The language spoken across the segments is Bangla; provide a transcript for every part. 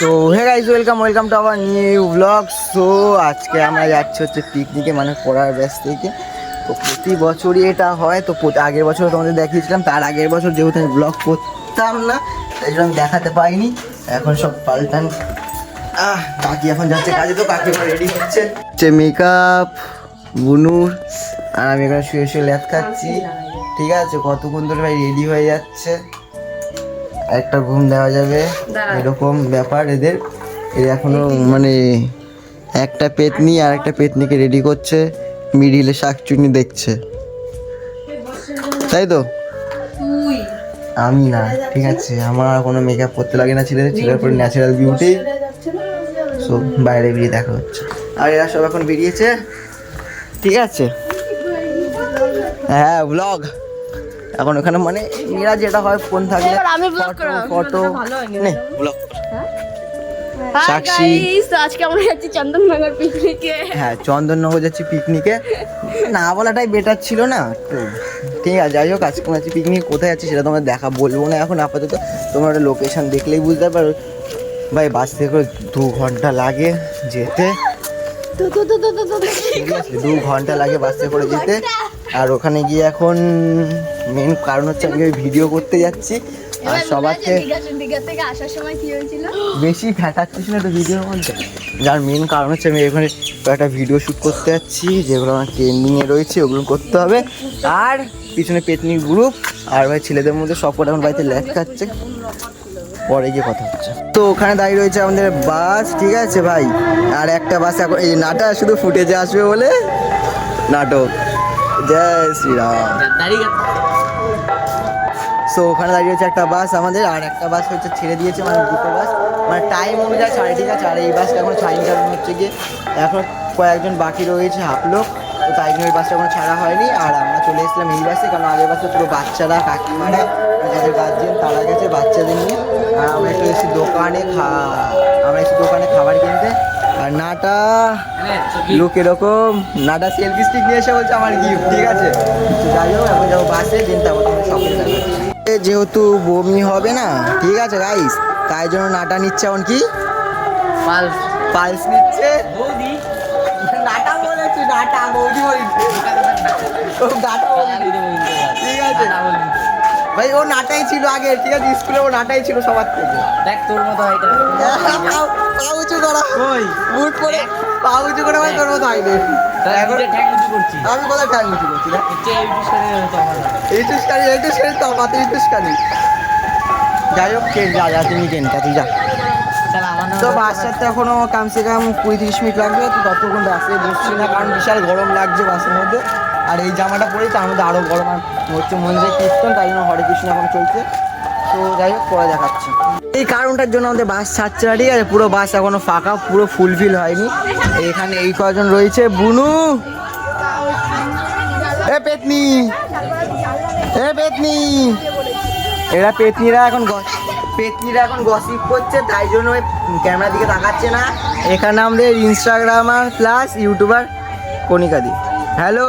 So hey guys welcome welcome to our new blog so আজকে আমরা যাচ্ছি হচ্ছে পিকনিকে মানে পড়ার ব্যাস থেকে। তো প্রতি বছরই এটা হয়, তো আগের বছর তোমাদের দেখিয়েছিলাম, তার আগের বছর যেহেতু আমি ব্লগ করতাম না, তাই জন্য আমি দেখাতে পাইনি। এখন সব পাল্টান। আহ কাকি এখন যাচ্ছে কাজে, তো কাকি রেডি হচ্ছে। হচ্ছে মেকআপ বুনুর আর আমি এখানে শুয়ে শুয়ে ল্যাদ খাচ্ছি। ঠিক আছে, কতক্ষণ ধরে ভাই রেডি হয়ে যাচ্ছে। একটা ঘুম দেওয়া যাবে। এরকম ব্যাপার এদের এর এখনও মানে একটা পেতনি আর একটা পেতনিকে রেডি করছে মিডিলে শাকচুনি দেখছে। তাই তো? আমি না ঠিক আছে। আমার আর কোনো মেকআপ করতে লাগে না ছেলেদের। ছেলের পরে ন্যাচারাল বিউটি সো বাইরে বেরিয়ে দেখা হচ্ছে। আর এরা সব এখন বেরিয়েছে। ঠিক আছে। হ্যাঁ ব্লগ এখন ওখানে মানে মেয়েরা যেটা হয় ফোন থাকলে। ফটো নে সাক্ষী। গাইস আজকে আমরা যাচ্ছি চন্দননগর পিকনিকে হ্যাঁ চন্দননগর যাচ্ছি পিকনিকে না বলাটাই বেটার ছিল না ঠিক আছে যাই হোক আজকে যাচ্ছি পিকনিক কোথায় যাচ্ছি সেটা দেখা বলব না এখন আপাতত। তোমরা একটা লোকেশন দেখলেই বুঝতে পারো ভাই বাস থেকে দু ঘণ্টা লাগে যেতে। দু ঘণ্টা লাগে বাসে করে যেতে। আর ওখানে গিয়ে এখন মেন কারণ হচ্ছে আমি ওই ভিডিও করতে যাচ্ছি। আর সবাইকে দীঘা দীঘা থেকে আসার সময় কি হয়েছিল? বেশি ফ্যাটাচ্ছিস না তো ভিডিও মধ্যে যার মেন কারণ হচ্ছে আমি এখানে একটা ভিডিও শ্যুট করতে যাচ্ছি যেগুলো আমার ট্রেন্ডিংয়ে রয়েছে ওগুলো করতে হবে। আর পিছনে পেতনি গ্রুপ আর ভাই ছেলেদের মধ্যে সব কটা এখন বাড়িতে ল্যাক খাচ্ছে। পরে গিয়ে কথা হচ্ছে। তো ওখানে দাঁড়িয়ে রয়েছে আমাদের বাস ঠিক আছে ভাই? আর একটা বাস এখন এই নাটা শুধু ফুটেজে আসবে বলে? নাটক। জয় শ্রীরাম। সো ওখানে দাঁড়িয়ে হচ্ছে একটা বাস আমাদের, আর একটা বাস হচ্ছে ছেড়ে দিয়েছে মানে দুটো বাস মানে টাইম অনুযায়ী ছাড়ে ঠিক আছে আর এই বাসটা এখন ছাড়িনি কারণ হচ্ছে গিয়ে এখন কয়েকজন বাকি রয়েছে হাফ লোক। তো তাই জন্য ওই বাসটা এখনও ছাড়া হয়নি। আর আমরা চলে এসেছিলাম এই বাসে কারণ আগের বাসে পুরো বাচ্চারা, কাকিমারা যাদের গার্জেন তারা গেছে বাচ্চাদের নিয়ে। আর আমরা একটু এসেছি দোকানে খা, আমরা এসেছি দোকানে খাবার কিনতে। আর নাটা লুক এরকম। নাটা সেলফি স্টিক নিয়ে এসে বলছে, আমার গিফট ঠিক আছে? যাই হোক, এখন যাব বাসে দিন তারপর যেহেতু বমি হবে না ঠিক আছে গাইস তাই জন্য নাটা নিচ্ছে এখন কি? পালস। পালস নিচ্ছে। বৌদি। নাটা বলেছি নাটা বৌদি বলছে। ঠিক আছে। ভাই ও নাটাই ছিল আগে ঠিক আছে? স্কুলে ও নাটাই ছিল সবার থেকে। দেখ তোর মতো পাউ- পা উঁচু করা। বুট পরে পা উঁচু করে ভাই তোর মতো হয়নি আমি কোথায় ঠ্যাং উঁচু করছি। না। তো আমার যাই হোক কে যা যা তুমি কেন তুই যা। তো নাম তো এখনও কমসে কম কুড়ি তিরিশ মিনিট লাগবে তো ততক্ষণ বাসে বসছি না কারণ বিশাল গরম লাগছে বাসের মধ্যে। আর এই জামাটা পরে তার মধ্যে আরও গরম হচ্ছে মন্দিরে কীর্তন, তাই জন্য হরে কৃষ্ণ এখন চলছে। তো যাই হোক, পরে দেখাচ্ছি। এই কারণটার জন্য আমাদের বাস ছাড়ছে না, ঠিক আছে? পুরো বাস এখনও ফাঁকা, পুরো ফুলফিল হয়নি। এখানে এই কজন রয়েছে। বুনু! এ পেতনি! এ পেতনি! এরা পেতনিরা এখন পেতনিরা এখন গসিপ করছে, তাই জন্য ক্যামেরার দিকে তাকাচ্ছে না। এখানে আমাদের ইনস্টাগ্রামার প্লাস ইউটিউবার কণিকাদি। হ্যালো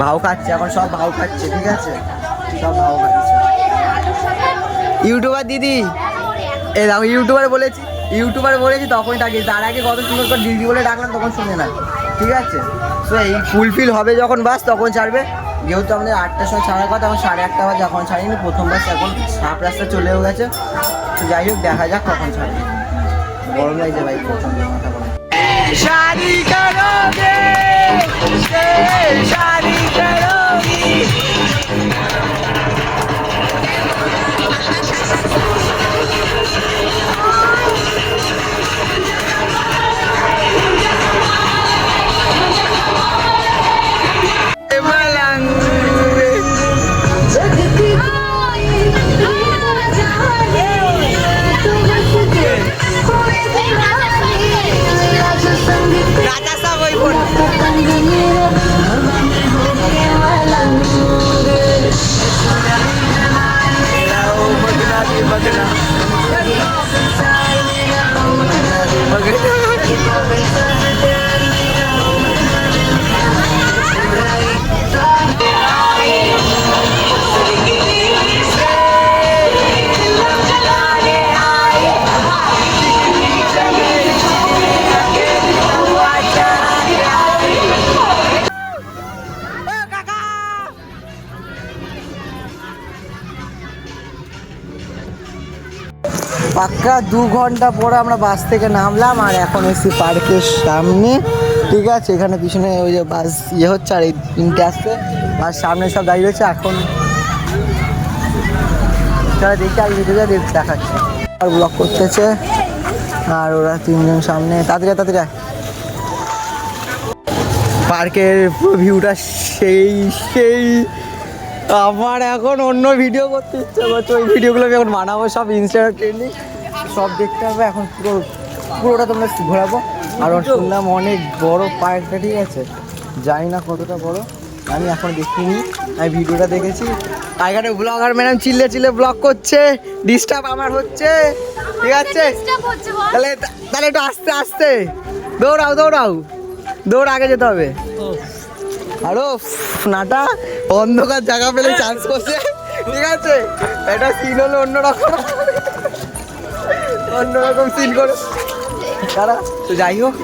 ভাও খাচ্ছে, এখন সব ভাও খাচ্ছে, ঠিক আছে? সব ভাও খাচ্ছে। ইউটিউবার দিদি, এ দেখো ইউটিউবার বলেছি ইউটিউবার বলেছি তখনই ডাকি তার আগে কত সুন্দর করে দিদি বলে ডাকলাম, তখন শুনে না ঠিক আছে? তো এই ফুলফিল হবে যখন বাস, তখন ছাড়বে। যেহেতু আমাদের আটটার সময় ছাড়ার কথা এখন সাড়ে আটটা বাজে এখন ছাড়িনি, প্রথম বাস, এখন হাফ রাস্তা চলেও গেছে। তো যাই হোক, দেখা যাক কখন ছাড়বে। গরম লাগছে ভাই প্রচণ্ড মাথা গরম। শাদি পাক্কা দু ঘণ্টা পরে আমরা বাস থেকে নামলাম আর এখন এসছি পার্কের সামনে, ঠিক আছে? এখানে পিছনে ওই যে বাস ইয়ে হচ্ছে আর এই তিনটে আসছে আর সামনে সব দাঁড়িয়ে রয়েছে, এখন চলো দেখি আর ভিডিওটা দেখ দেখাচ্ছে। আর ব্লক করতেছে আর ওরা তিনজন সামনে তাড়াতাড়ি তাড়াতাড়ি। পার্কের পুরো ভিউটা সেই সেই। আমার এখন অন্য ভিডিও করতে ইচ্ছে করছে, ওই ভিডিওগুলো আমি এখন বানাবো, সব ইনস্টাগ্রাম ট্রেন্ডিং সব দেখতে হবে। এখন পুরো পুরোটা তোমরা ঘোরাবো। আর শুনলাম অনেক বড় পার্কটা ঠিক আছে? জানি না কতটা বড় আমি এখন দেখিনি। আমি ভিডিওটা দেখেছি। এখানে ব্লগার ম্যাডাম চিল্লে চিল্লে ব্লগ করছে ডিস্টার্ব আমার হচ্ছে ঠিক আছে। তাহলে তাহলে একটু আস্তে আস্তে। দৌড়াও দৌড়াও। দৌড় আগে যেতে হবে। আরও নাটা অন্ধকার জায়গা পেলে চান্স করছে। ঠিক আছে? এটা সিন হলো অন্যরকম। অন্যরকম সিন করে। তারা তো যাই হোক,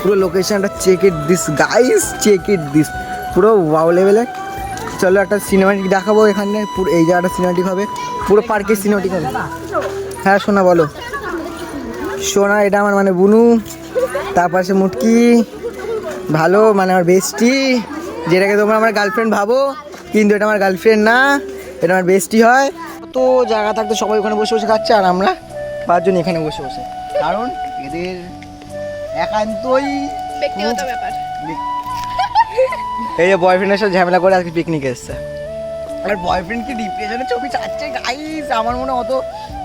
পুরো লোকেশনটা check it this guys check it this পুরো ওয়াও লেভেলে চলো একটা সিনেমাটিক দেখাবো এখানে, পুরো এই জায়গাটা সিনেমাটিক হবে। পুরো পার্কের সিনেমাটিক হবে। হ্যাঁ শোনা বলো। সোনা, এটা আমার মানে বুনু। তার পাশে মুটকি। ভালো মানে আমার বেস্টি যেটাকে তোমরা আমার গার্লফ্রেন্ড ভাবো, কিন্তু এটা আমার গার্লফ্রেন্ড না। এটা আমার বেস্টি হয়। তো জায়গা থাকতে সবাই ওখানে বসে বসে খাচ্ছে, আর আমরা পাঁচজন এখানে বসে বসে। কারণ এদের একান্তই ব্যক্তিগত ব্যাপার। এই যে বয়ফ্রেন্ডের সাথে ঝামেলা করে আজকে পিকনিক এসছে। আর বয়ফ্রেন্ড কি ডিপ্রেশনে ছবি চাচ্ছে গাইস আমার মনে অত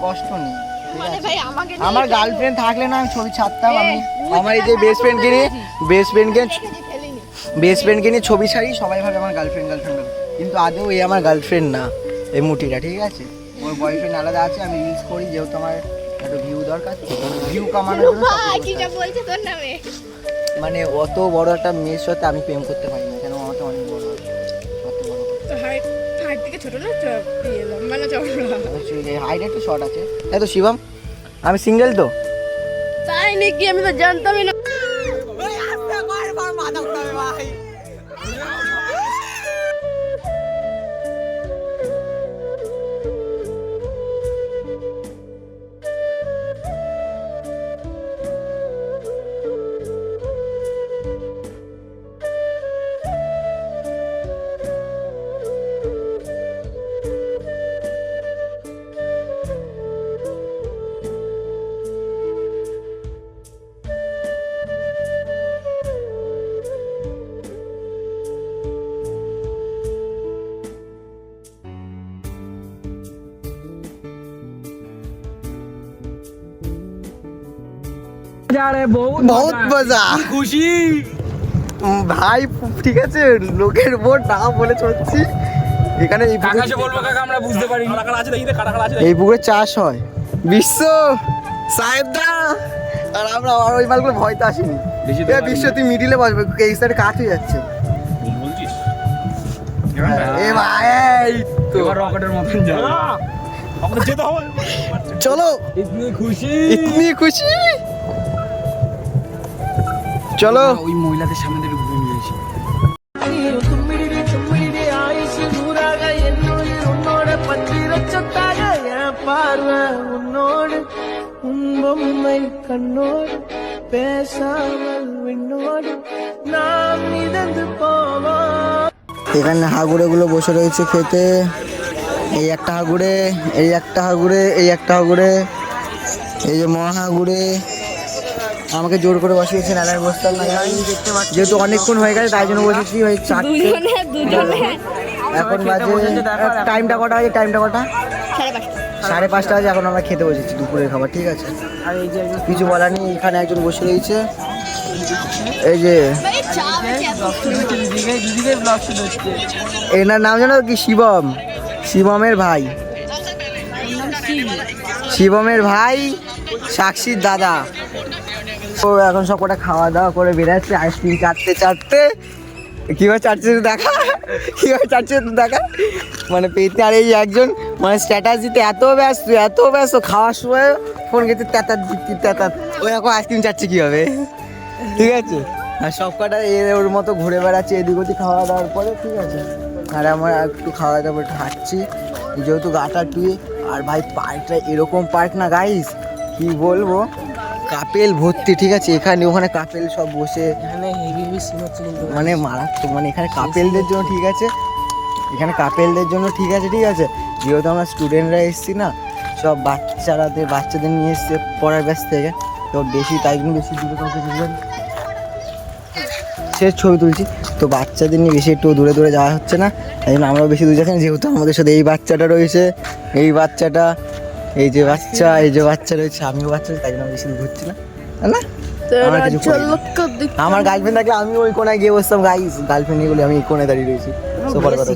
কষ্ট নেই। মানে আমার গার্লফ্রেন্ড থাকলে না আমি ছবি ছাড়তাম আমি। আমার এই যে বেস্ট ফ্রেন্ডকে নিয়ে বেস্ট ফ্রেন্ডকে বেস্ট ফ্রেন্ডকে নিয়ে ছবি ছাড়ি সবাই ভাবে আমার গার্লফ্রেন্ড গার্লফ্রেন্ড কিন্তু আদৌ এই আমার গার্লফ্রেন্ড না এই মুটিটা ঠিক আছে? ওর বয়ফ্রেন্ড আলাদা আছে আমি রিলস করি যেহেতু আমার দরকার? ভিউ কামানোর জন্য কি যা কিটা বলছে তোর নামে? মানে অত বড় একটা মেয়ের সাথে আমি প্রেম করতে পারি না কেন আমার তো অনেক বড় হাইট থেকে ছোট না? ইয়ে লম্বা না চওড়া? হাইট একটু শর্ট আছে। এই তো শিবম আমি সিঙ্গেল তো। তাই নাকি? আমি তো জানতামই না। বহুত মজা। খুশি? ভাই ঠিক আছে লোকের বোট না বলে চলছি। এখানে এই পুকুর- আকাশে বলব কাকা? আমরা বুঝতে পারি কাটা কাটা আছে দেখি কাটা কাটা আছে এই পুকুরে চাষ হয়। বিশ্ব সাহেবদা! আর আমরা আর ওই মালগুলো ভয়তে আসিনি। বেশি এ বিশ্ব তুই মিডিলে বসবে এই সাইডে কাজ হয়ে যাচ্ছে। বলছিস? এ ভাই এই তো। রকেটের মতন যাবে। আমাদের যেতে হবে। চলো। ইতনি খুশি। ইতনি খুশি। চলো। ওই মহিলাদের সামনে ঘুরে নিয়ে এসে এখানে হাগুড়েগুলো বসে রয়েছে খেতে। এই একটা হাগুড়ে এই একটা হাগুড়ে এই একটা হাগুড়ে এই যে মহাগুড়ে আমাকে জোর করে বসিয়েছেন এলার বসতাম না যেহেতু অনেকক্ষণ হয়ে গেছে তাই জন্য বসেছি ওই চারটে। এখন বাজে টাইমটা কটা আছে টাইমটা কটা? সাড়ে পাঁচটা। বাজে এখন আমরা খেতে বসেছি দুপুরের খাবার ঠিক আছে? কিছু বলার নেই এখানে একজন বসে রয়েছে। এই যে এনার নাম জানো কি? শিবম। শিবমের ভাই। শিবমের ভাই সাক্ষীর দাদা। ও এখন সব কটা খাওয়া দাওয়া করে বেরাচ্ছে আইসক্রিম চাটতে চাটতে। কীভাবে চাটছে একটু দেখা? কীভাবে চাটছে একটু দেখা? মানে পেতে আর এই একজন মানে স্ট্যাটাস দিতে এত ব্যস্ত এত ব্যস্ত। খাওয়ার সময় ফোন গেছে তেতার দিতে তেতার ওই এখন আইসক্রিম চাটছে কীভাবে? ঠিক আছে? আর সব কটা এর ওর মতো ঘুরে বেড়াচ্ছে, এদিক ওদিক খাওয়া দাওয়ার পরে, ঠিক আছে? আর আমরা একটু খাওয়া দাওয়া হাঁটছি। যেহেতু গাটা টুয়ে, আর ভাই পার্কটা এরকম পার্ক না গাইস কি বলব? কাপেল ভর্তি ঠিক আছে? এখানে ওখানে কাপেল সব বসে। এখানে হেভি হেভি সিন হচ্ছে কিন্তু মানে মারাত্মক মানে এখানে কাপেলদের জন্য ঠিক আছে। এখানে কাপেলদের জন্য ঠিক আছে ঠিক আছে? যেহেতু আমরা স্টুডেন্টরা এসেছি না সব বাচ্চারাদের বাচ্চাদের নিয়ে এসছে পড়ার ব্যাস থেকে। তো বেশি তাই জন্য বেশি দূরে কাউকে বুঝলেন সে ছবি তুলছি। তো বাচ্চাদের নিয়ে বেশি একটু দূরে দূরে যাওয়া হচ্ছে না। তাই জন্য আমরাও বেশি দূরে যাচ্ছি যেহেতু আমাদের সাথে এই বাচ্চাটা রয়েছে। এই বাচ্চাটা এই যে বাচ্চা এই যে বাচ্চা রয়েছে আমিও বাচ্চা তাই জন্য বেশি ঘুরছিলাম ঘুরছি না। আমার গার্লফ্রেন্ড থাকলে আমি ওই কোনায় গিয়ে বসতাম। গাইস গার্লফ্রেন্ড নিয়ে বলে আমি এই কোনায় দাঁড়িয়ে রয়েছি। সুপার কথা।